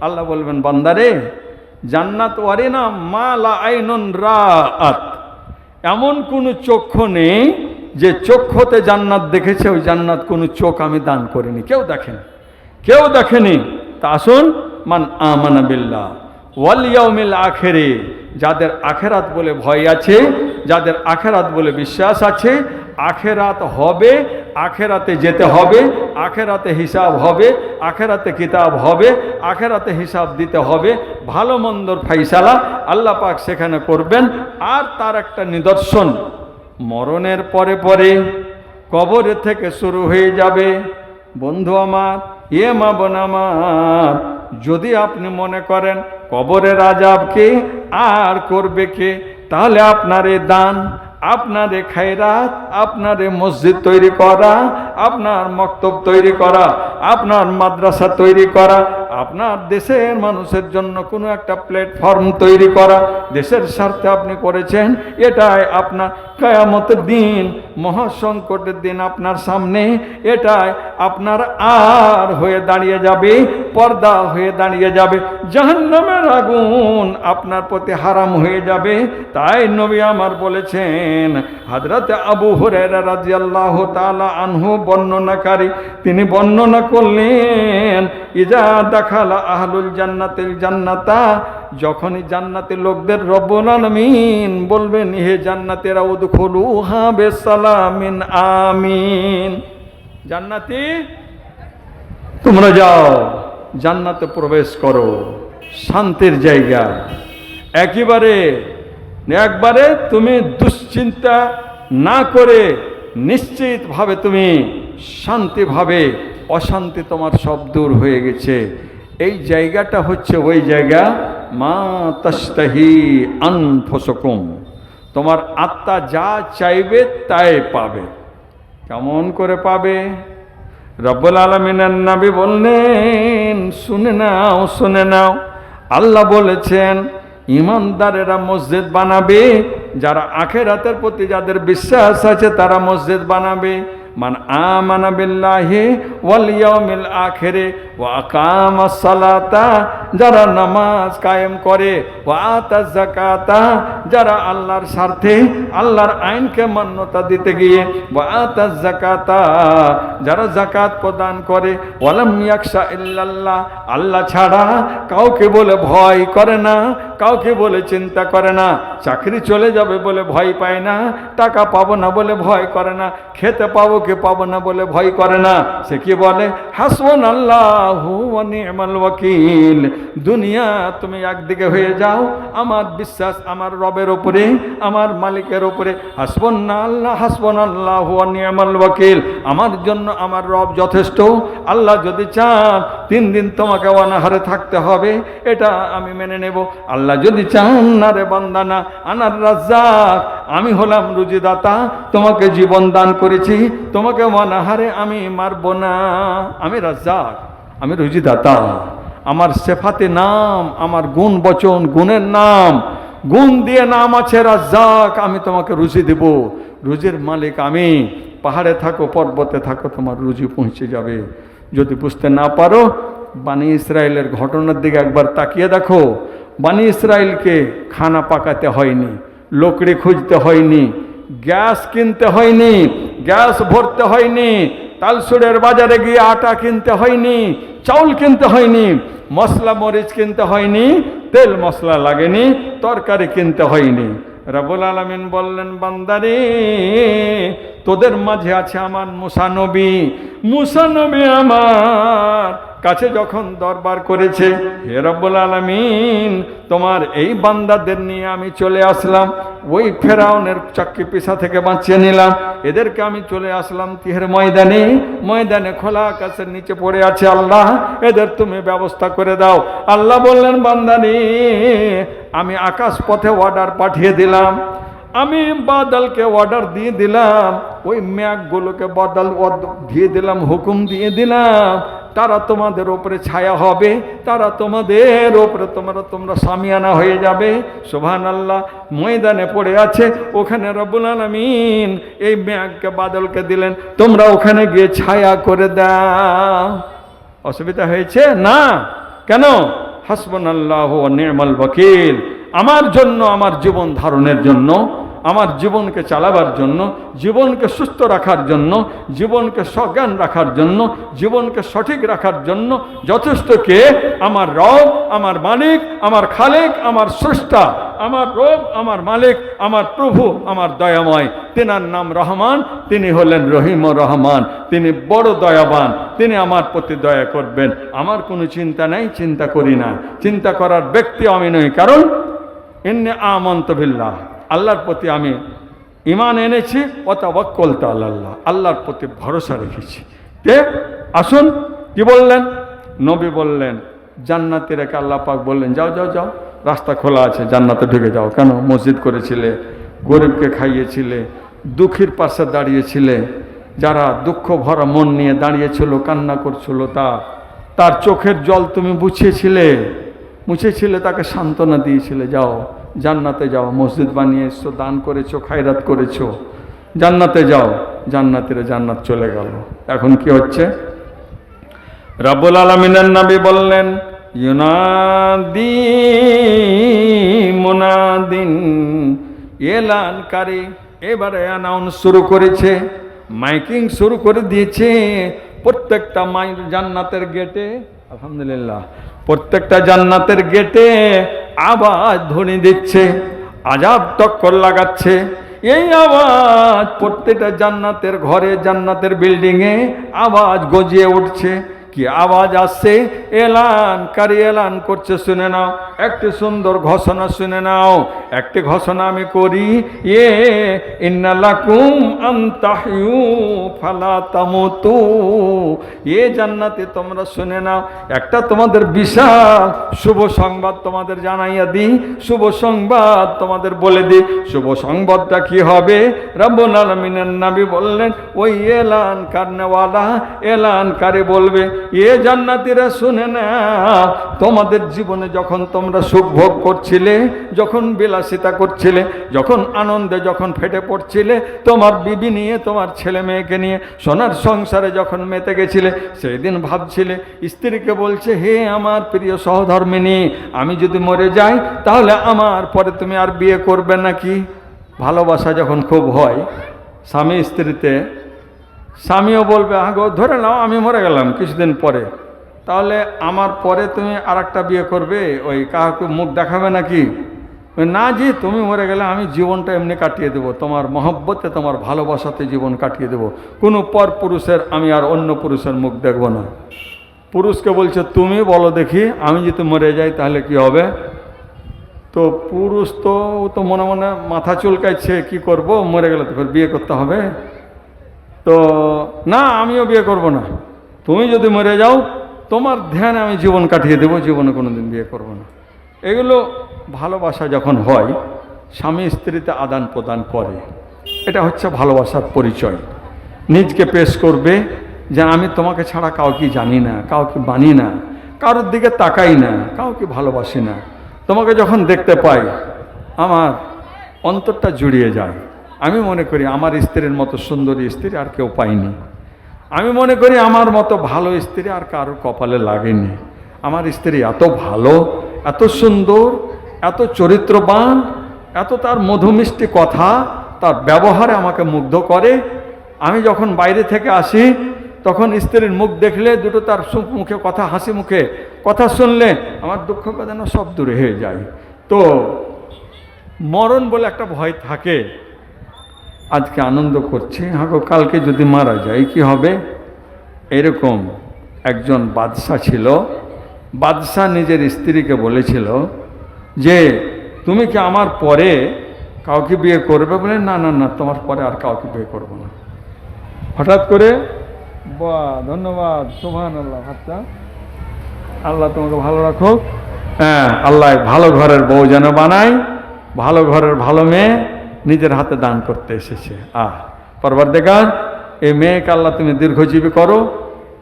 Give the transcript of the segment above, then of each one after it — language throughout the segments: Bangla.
আল্লাহ বলবেন, বান্দারে, জান্নাত ওয়ারে না মা লা আইনুন রাআত। এমন কোনো চক্ষু নেই যে চক্ষুতে জান্নাত দেখেছে, ওই জান্নাত কোনো চোখ আমি দান করিনি। কেউ দেখেনি। কেউ দেখেনি। তা আসুন, মান আমানা বিল্লাহ। ওয়াল ইয়াউমিল আখেরে। যাদের আখেরাত বলে ভয় আছে যাদের আখেরাত বলে বিশ্বাস আছে, আখেরাত হবে, আখেরাতে যেতে হবে, আখেরাতে হিসাব হবে, আখেরাতে কিতাব হবে, আখেরাতে হিসাব দিতে হবে, ভালো মন্দর ফাইসালা আল্লাহ পাক সেখানে করবেন। আর তার একটা নিদর্শন, মরণের পরে পরে কবরে থেকে শুরু হয়ে যাবে। বন্ধু আমার, এ মা বোন আমার, যদি আপনি মনে করেন কবরের আজাবকে আর করবে কে তাহলে আপনারে দান, আপনার খায়রাত আপনার মসজিদ তৈরি করা, আপনার মক্তব তৈরি করা, আপনার মাদ্রাসা তৈরি করা, আপনার দেশের মানুষের জন্য কোনো একটা প্ল্যাটফর্ম তৈরি করা, দেশের স্বার্থে আপনি করেছেন, এটাই আপনার কায়ামতের দিন মহাসংকটের দিন আপনার সামনে, এটাই আপনার আর হয়ে দাঁড়িয়ে যাবে, পর্দা হয়ে দাঁড়িয়ে যাবে, জাহান্নামের আগুন আপনার প্রতি হারাম হয়ে যাবে। তাই নবী আমার বলেছেন, হাজরাতে আবু হুরায়রা আল্লাহ তালা আনহু বর্ণনাকারী, তিনি বর্ণনা করলেন, ইজা দেখালা আহলুল জান্নাতিল জান্নাতা যখনই জান্নাতে লোকদের রব্বুল আলামিন বলবেন, হে জান্নাতেরা উদখুলু হা বেসালামিন, আমিন। জান্নাতি, তোমরা যাও, জান্নাতে প্রবেশ করো, শান্তির জায়গা। একেবারে, একবারে তুমি দুশ্চিন্তা না করে নিশ্চিতভাবে তুমি শান্তিভাবে অশান্তি তোমার সব দূর হয়ে গেছে। এই জায়গাটা হচ্ছে ওই জায়গা মা তস্তাহি আনফসকুম। তোমার আত্মা যা চাইবে তাই পাবে। কেমন করে পাবে? রব্বুল আলমিনের নবী বললেন, শুনে নাও শুনে নাও। আল্লাহ বলেছেন, ইমানদারেরা মসজিদ বানাবে, যারা আখেরাতের প্রতি যাদের বিশ্বাস আছে তারা মসজিদ বানাবে। মান আমানা বিল্লাহি ওয়াল আখিরে ওয়া আকামা সালাতা, যারা নামাজ কায়েম করে, ওয়া আতা যাকাতা, যারা আল্লাহর স্বার্থে, আল্লাহর আইনকে মান্যতা দিতে গিয়ে, ওয়া আতা যাকাতা, যারা যাকাত প্রদান করে ওয়ালাম ইয়াকশা ইল্লাল্লাহ, আল্লাহ ছাড়া কাউকে বলে ভয় করে না, কাউকে বলে চিন্তা করে না, চাকরি চলে যাবে বলে ভয় পায় না, টাকা পাবো না বলে ভয় করে না, খেতে পাবো কে পাবো না বলে ভয় করে না। সে কি বলে? হাসবন আল্লাহ ওয়াকিল। দুনিয়া, তুমি একদিকে হয়ে যাও, আমার বিশ্বাস আমার রবের ওপরে আমার মালিকের ওপরে হাসবন না আল্লাহ হাসবন আল্লাহ নিয়মাল ওয়াকিল। আমার জন্য আমার রব যথেষ্ট। আল্লাহ যদি চান তিন দিন তোমাকে অনাহারে থাকতে হবে, এটা আমি মেনে নেব। আল্লাহ যদি চান, না রে বন্দানা আনার রাজ্জাক, আমি হলাম রুজিদাতা, তোমাকে জীবন দান করেছি, তোমাকে অনাহারে আমি মারব না। আমি রাজ্জাক, আমি রুজিদাতা। আমার সেফাতে নাম, আমার গুণ বচন, গুণের নাম, গুণ দিয়ে নাম আছে রাজ্জাক, আমি তোমাকে রুজি দেব। রুজির মালিক আমি, পাহাড়ে থাকো, পর্বতে থাকো, তোমার রুজি পৌঁছে যাবে। যদি বুঝতে না পারো, বানি ইসরায়েলের ঘটনার দিকে একবার তাকিয়ে দেখো। বানি ইসরায়েলকে খানা পাকাতে হয়নি, লোকড়ি খুঁজতে হয়নি, গ্যাস কিনতে হয়নি, গ্যাস ভরতে হয়নি তালসুরের বাজারে গিয়ে আটা কিনতে হয়নি, চাউল কিনতে হয়নি, মশলা মরিচ কিনতে হয়নি, তেল মশলা লাগেনি, তরকারি কিনতে হয়নি। রাবুল আলমিন বললেন বান্দারে তোদের মাঝে আছে আমার মুসানবী মুসানবী আমার কাছে যখন দরবার করেছে, হে রব্বুল আলমিন, তোমার এই বান্দাদের নিয়ে আমি চলে আসলাম। ওই ফেরাউনের চাকরি পেশা থেকে বাঁচিয়ে নিলাম। এদেরকে আমি চলে আসলাম তিহের ময়দানে। ময়দানে খোলা আকাশের নিচে পড়ে আছে আল্লাহ। এদের তুমি ব্যবস্থা করে দাও। আল্লাহ বললেন, বান্দানি, আমি আকাশ পথে অর্ডার পাঠিয়ে দিলাম। আমি বাদলকে অর্ডার দিয়ে দিলাম। ওই ম্যাগগুলোকে বাদল দিয়ে দিলাম, হুকুম দিয়ে দিলাম। তারা তোমাদের ওপরে ছায়া হবে, তারা তোমাদের ওপরে তোমরা তোমরা সামিয়ানা হয়ে যাবে। সোভান আল্লাহ ময়দানে পড়ে আছে, ওখানে রব্বুল আলমিন এই ম্যাগকে বাদলকে দিলেন, তোমরা ওখানে গিয়ে ছায়া করে দাও। অসুবিধা হয়েছে? না। কেন? হাসবান আল্লাহ নির্মল বকিল আমার জন্য, আমার জীবন ধারণের জন্য আমার জীবনকে চালাবার জন্য, জীবনকে সুস্থ রাখার জন্য, জীবনকে সজ্ঞান রাখার জন্য, জীবনকে সঠিক রাখার জন্য যথেষ্ট কে? আমার রব, আমার মালিক, আমার খালেক, আমার স্রষ্টা, আমার রব, আমার মালিক, আমার প্রভু, আমার দয়াময়। তেনার নাম রহমান, তিনি হলেন রহিম রহমান, তিনি বড় দয়াবান, তিনি আমার প্রতি দয়া করবেন। আমার কোনো চিন্তা নাই, চিন্তা করি না। চিন্তা করার ব্যক্তি আমি নই, কারণ এমনি আমন্ত বিল্লাহ। আল্লাহর প্রতি আমি ইমান এনেছি অতাবক্কল আল্লাহ আল্লাহর প্রতি ভরসা রেখেছি। তে আসুন, কি বললেন? নবী বললেন, জান্নাতে রেখে আল্লাহ পাক বললেন, যাও যাও যাও, রাস্তা খোলা আছে, জান্নাতে ঢুকে যাও। কেন? মসজিদ করেছিলে, গরিবকে খাইয়েছিলে, দুঃখীর পাশে দাঁড়িয়েছিলে, যারা দুঃখ ভরা মন নিয়ে দাঁড়িয়েছিল, কান্না করছিল তা, তার চোখের জল তুমি বুঝিয়েছিলে মুছেছিলে, তাকে সান্ত্বনা দিয়েছিলে, যাও। জান্নাতে যাও, মসজিদ বানিয়ে এসছো দান করেছ, খায়রাত করেছ। জান্নাতে যাও, জান্নাতের জান্নাত চলে গেল। এখন কি হচ্ছে? রাবুল আলমিনের নবী বললেন, ইউনাদি মুনাদিন এলানকারী। এবারে অ্যানাউন্স শুরু করেছে, মাইকিং শুরু করে দিয়েছে, প্রত্যেকটা মাই জান্নাতের গেটে, আলহামদুলিল্লাহ, প্রত্যেকটা জান্নাতের গেটে আওয়াজ ধ্বনি দিচ্ছে, আজাব টক্কর লাগাচ্ছে। এই আওয়াজ প্রত্যেকটা জান্নাতের ঘরে, জান্নাতের বিল্ডিংয়ে আওয়াজ গজিয়ে উঠছে। কি আওয়াজ আসছে? এলান, কারি এলান করছে, শুনে নাও। একটি সুন্দর ঘোষণা শুনে নাও। একটি ঘোষণা আমি করি এ ইন্নালাকুম আন্তাহিউ ফালা তামুতু। এ জান্নাতে, তোমরা শুনে নাও। একটা তোমাদের বিশাল শুভ সংবাদ তোমাদের জানাইয়া দিই। শুভ সংবাদ তোমাদের বলে দিই। শুভ সংবাদটা কি হবে? রব্বুল আলমিনের নাবি বললেন, ওই এলান কারনেওয়ালা, এলান কারে বলবে? এ জান্নাতিরা শুনে না, তোমাদের জীবনে যখন তোমরা সুখ ভোগ করছিলে, যখন বিলাসিতা করছিলে, যখন আনন্দে যখন ফেটে পড়ছিলে, তোমার বিবি নিয়ে, তোমার ছেলে মেয়েকে নিয়ে, সোনার সংসারে যখন মেতে গেছিলে সেই দিন ভাবছিলে, স্ত্রীকে বলছে, হে আমার প্রিয় সহধর্মিনী, আমি যদি মরে যাই, তাহলে আমার পরে তুমি আর বিয়ে করবে নাকি? ভালোবাসা যখন খুব হয়, স্বামী স্ত্রীতে স্বামীও বলবে আগো ধরে নাও, আমি মরে গেলাম কিছুদিন পরে। তাহলে আমার পরে তুমি আর বিয়ে করবে? ওই কাউকে মুখ দেখাবে নাকি? না জি, তুমি মরে গেলে আমি জীবনটা এমনি কাটিয়ে দেবো। তোমার মহব্বতে, তোমার ভালোবাসাতে জীবন কাটিয়ে দেবো। কোনো পর পুরুষের, আমি আর অন্য পুরুষের মুখ দেখব না। পুরুষকে বলছে, তুমি বলো দেখি, আমি যদি মরে যাই তাহলে কি হবে? তো পুরুষ তো তো মনে মনে মাথা চুলকাইছে কি করব? মরে গেলে তো বিয়ে করতে হবে। তো, না, আমিও বিয়ে করব না। তুমি যদি মরে যাও, তোমার ধ্যানে আমি জীবন কাটিয়ে দেবো, জীবনে কোনো দিন বিয়ে করব না। এগুলো ভালোবাসা যখন হয়, স্বামী স্ত্রীতে আদান প্রদান করে। এটা হচ্ছে ভালোবাসার পরিচয়। নিজকে পেশ করবে যে আমি তোমাকে ছাড়া কাউকে জানি না, কাউকে বানি না, কারোর দিকে তাকাই না, কাউকে ভালোবাসি না। তোমাকে যখন দেখতে পাই, আমার অন্তরটা জুড়িয়ে যায়। আমি মনে করি আমার স্ত্রীর মতো সুন্দরী স্ত্রী আর কেউ পাইনি। আমি মনে করি আমার মতো ভালো স্ত্রী আর কারোর কপালে লাগেনি। আমার স্ত্রী এত ভালো, এত সুন্দর, এত চরিত্রবান, এত তার মধুমিষ্টি কথা, তার ব্যবহারে আমাকে মুগ্ধ করে। আমি যখন বাইরে থেকে আসি, তখন স্ত্রীর মুখ দেখলে দুটো তার মুখে কথা, হাসি মুখে কথা শুনলে আমার দুঃখ বেদনা সব দূরে হয়ে যায়। তো মরণ বলে একটা ভয় থাকে। আজকে আনন্দ করছি। হাগো, কালকে যদি মারা যায়, কি হবে? এরকম একজন বাদশাহ ছিল। বাদশাহ নিজের স্ত্রীকে বলেছিল যে, তুমি কি আমার পরে কাউকে বিয়ে করবে? বলে, না না না, তোমার পরে আর কাউকে বিয়ে করব না। হঠাৎ করে, বাহ, ধন্যবাদ সোহান আল্লাহ হাতটা আল্লাহ তোমাকে ভালো রাখো হ্যাঁ আল্লাহ ভালো ঘরের বউ যেন বানায়, ভালো ঘরের ভালো মেয়ে। নিজের হাতে দান করতে এসেছে। আহ পরবার দেখান এই মেয়েকে আল্লাহ তুমি দীর্ঘজীবী করো।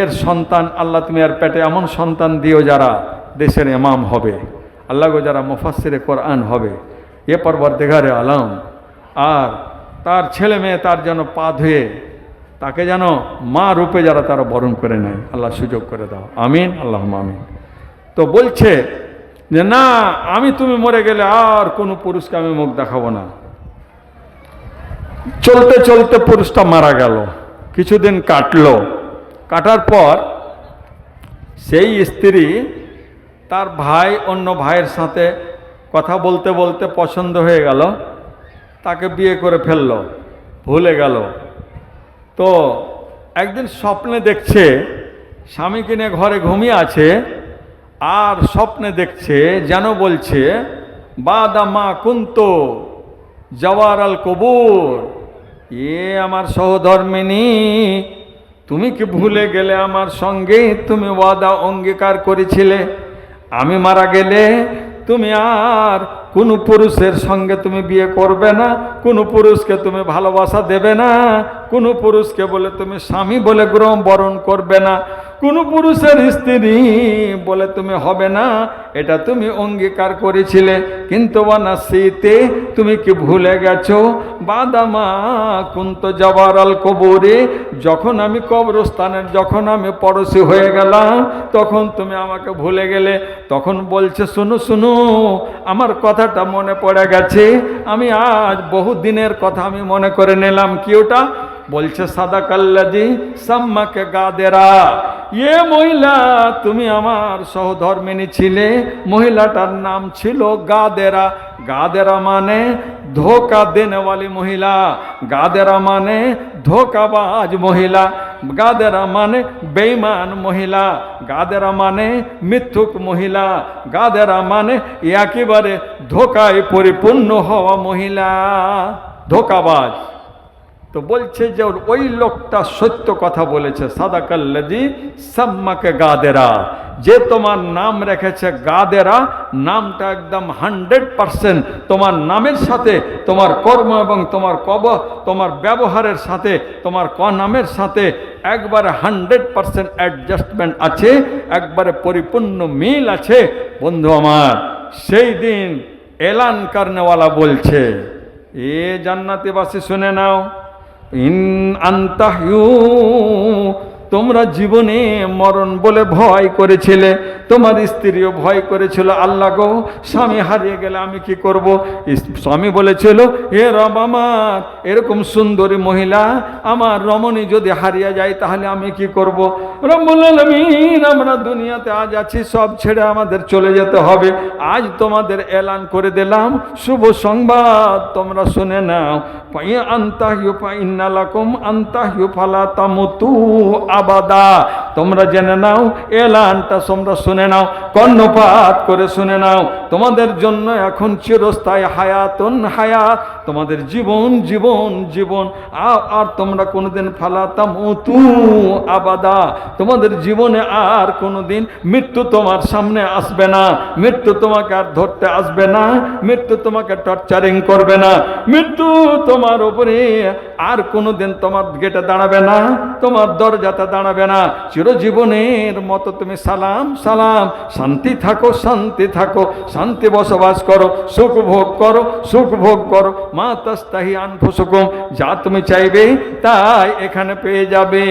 এর সন্তান আল্লাহ তুমি আর পেটে এমন সন্তান দিও যারা দেশের এমাম হবে। আল্লাহ গো যারা মুফাসিরে কোরআন হবে। এ পরবার দেখারে আলাম, আর তার ছেলে মেয়ে তার যেন পা ধুয়ে তাকে যেন মা রূপে যারা তারা বরণ করে নেয়, আল্লাহ সুযোগ করে দাও। আমিন আল্লাহ আমিন। তো বলছে যে, না, আমি তুমি মরে গেলে আর কোনো পুরুষকে আমি মুখ দেখাবো না। চলতে চলতে পুরুষটা মারা গেল। কিছুদিন কাটলো। কাটার পর সেই স্ত্রী তার ভাই, অন্য ভাইয়ের সাথে কথা বলতে বলতে পছন্দ হয়ে গেল। তাকে বিয়ে করে ফেলল। ভুলে গেল। তো একদিন স্বপ্নে দেখছে, স্বামী কিনে ঘরে ঘুমিয়ে আছে আর স্বপ্নে দেখছে, যেন বলছে, বাদামা কুন্ত। জওয়ার আল কবুর। এ আমার সহধর্মিনী, তুমি কি ভুলে গেলে আমার সঙ্গে তুমি ওয়াদা অঙ্গীকার করেছিলে? আমি মারা গেলে তুমি আর কোনো পুরুষের সঙ্গে তুমি বিয়ে করবে না, কোনো পুরুষকে তুমি ভালোবাসা দেবে না, কোনো পুরুষকে বলে তুমি স্বামী বলে গ্রহণ বরণ করবে না, কোনো পুরুষের স্ত্রী বলে তুমি হবে না, এটা তুমি অঙ্গীকার করেছিলে, কিন্তু শীতে তুমি কি ভুলে গেছো? বাদামা কুন্ত জবারাল কবরে, যখন আমি কবরস্থানের, যখন আমি পড়োশি হয়ে গেলাম, তখন তুমি আমাকে ভুলে গেলে, তখন বলছে, শুনো শুনো, আমার কথাটা মনে পড়ে গেছে। আমি আজ বহু দিনের কথা আমি মনে করে নিলাম। কি ওটা? বলছে সাদা কাল্লাজি সাম্মাকে গাদেরা। এ মহিলা, তুমি আমার সহধর্মিনী ছিলে। মহিলাটার নাম ছিল গাদেরা। গাদেরা মানে ধোকা দেনেওয়ালি মহিলা। গাদেরা মানে ধোকাবাজ মহিলা। গাদেরা মানে বেইমান মহিলা, গাদেরা মানে মিথ্যুক মহিলা, গাদেরা মানে একেবারে ধোকায় পরিপূর্ণ হওয়া মহিলা। ধোকাবাজ। তো বলছে যে ওই লোকটা সত্য কথা বলেছে সাদাকাল্লাজি সাম্মাকে গাদেরা। যে তোমার নাম রেখেছে গাদেরা, নামটা একদম হান্ড্রেড পারসেন্ট তোমার নামের সাথে, তোমার কর্ম এবং তোমার কব তোমার ব্যবহারের সাথে, তোমার ক নামের সাথে একবারে হান্ড্রেড পারসেন্ট অ্যাডজাস্টমেন্ট আছে, একবারে পরিপূর্ণ মিল আছে। বন্ধু আমার, সেই দিন এলান কারনেওয়ালা বলছে, এ জান্নাতিবাসী শুনে নাও, ইন তোমরা জীবনে মরণ বলে ভয় করেছিলে, তোমার স্ত্রীও ভয় করেছিল, আল্লাহ গো, স্বামী হারিয়ে গেলে আমি কি করব? স্বামী বলেছিল, হে রব আমার, এরকম সুন্দরী মহিলা আমার রমণী যদি হারিয়ে যায়, তাহলে আমি কি করব? রব্বুল আলামিন, আমরা দুনিয়াতে আজ আছি, সব ছেড়ে আমাদের চলে যেতে হবে। আজ তোমাদের এলান করে দিলাম, শুভ সংবাদ তোমরা শুনে নাও। পাই আন্তাহিউ পাইন্নালাকুম আন্তাহিউ ফালা তামুতু আবাদা। তোমরা জেনে নাও, এলানটা তোমরা শুনে নাও, কর্ণপাত করে শুনে নাও। তোমাদের জন্য এখন চিরস্থায়ী হায়াতন হায়াত। তোমাদের জীবন জীবন জীবন। আর তোমরা কোনোদিন ফালাতাম তু আবাদা। তোমাদের জীবনে আর কোনোদিন মৃত্যু তোমার সামনে আসবে না। মৃত্যু তোমাকে আর ধরতে আসবে না। মৃত্যু তোমাকে টর্চারিং করবে না। মৃত্যু তোমার উপরে আর কোনোদিন তোমার গেটে দাঁড়াবে না। তোমার দরজাতে দাঁড়াবে না। চিরজীবনের মতো তুমি সালাম সালাম। শান্তি থাকো শান্তি থাকো। শান্তি বসবাস করো, সুখ ভোগ করো, সুখ ভোগ করো। মা তাস্তাহি আনফুসুকুম, যা তুমি চাইবে তাই এখানে পেয়ে যাবে।